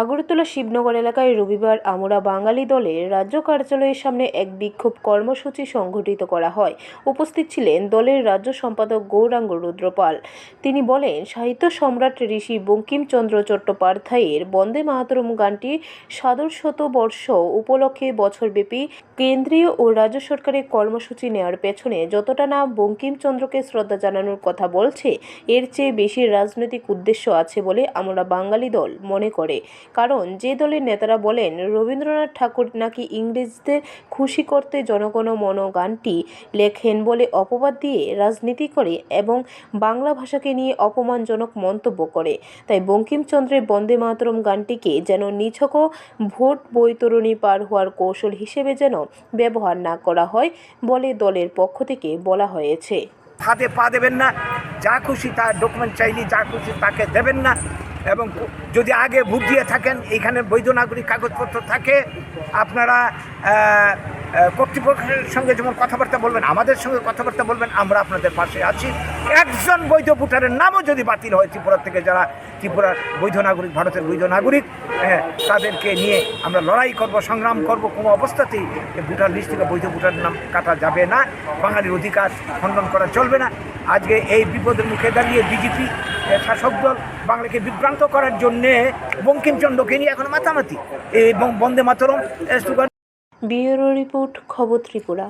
আগরতলা শিবনগর এলাকায় রবিবার আমরা বাঙালি দলের রাজ্য কার্যালয়ের সামনে এক বিক্ষোভ কর্মসূচি সংঘটিত করা হয়। উপস্থিত ছিলেন দলের রাজ্য সম্পাদক গৌরাঙ্গ রুদ্রপাল। তিনি বলেন, সাহিত্য সম্রাট ঋষি বঙ্কিমচন্দ্র চট্টোপাধ্যায়ের বন্দে মাতরম গানটি সাদর শতবর্ষ উপলক্ষে বছরব্যাপী কেন্দ্রীয় ও রাজ্য সরকারের কর্মসূচি নেওয়ার পেছনে যতটা না বঙ্কিমচন্দ্রকে শ্রদ্ধা জানানোর কথা বলছে, এর চেয়ে বেশি রাজনৈতিক উদ্দেশ্য আছে বলে আমরা বাঙালি দল মনে করে। কারণ যে দলের নেতারা বলেন, রবীন্দ্রনাথ ঠাকুর নাকি ইংরেজদের খুশি করতে জনগণ মন গানটি লেখেন বলে অপবাদ দিয়ে রাজনীতি করে এবং বাংলা ভাষাকে নিয়ে অপমানজনক মন্তব্য করে। তাই বঙ্কিমচন্দ্রের বন্দে মাতরম গানটিকে যেন নিছক ভোট বৈতরণী পার হওয়ার কৌশল হিসেবে যেন ব্যবহার না করা হয় বলে দলের পক্ষ থেকে বলা হয়েছে। হাতে পা দেবেন না, যা খুশি তার ডকুমেন্ট চাইলে, যা খুশি তাকে দেবেন না। এবং যদি আগে ভোট দিয়ে থাকেন এইখানে বৈধ নাগরিক কাগজপত্র থাকে আপনারা কর্তৃপক্ষের সঙ্গে যেমন কথাবার্তা বলবেন আমাদের সঙ্গে কথাবার্তা বলবেন আমরা আপনাদের পাশে আছি। একজন বৈধ ভোটারের নামও যদি বাতিল হয় ত্রিপুরা থেকে যারা ত্রিপুরার বৈধ নাগরিক ভারতের বৈধ নাগরিক হ্যাঁ, তাদেরকে নিয়ে আমরা লড়াই করব সংগ্রাম করব কোনো অবস্থাতেই ভোটার লিস্ট থেকে বৈধ ভোটারের নাম কাটা যাবে না। বাঙালির অধিকার খণ্ডন করা চলবে না। আজকে এই বিপদের মুখে দাঁড়িয়ে বিজেপি শাসক দল বাংলাকে বিভ্রান্ত করার জন্যে বঙ্কিমচন্দ্রকে নিয়ে এখন মাতামাতি। এবং বন্দে মাতরম রিপোর্ট, খবর ত্রিপুরা।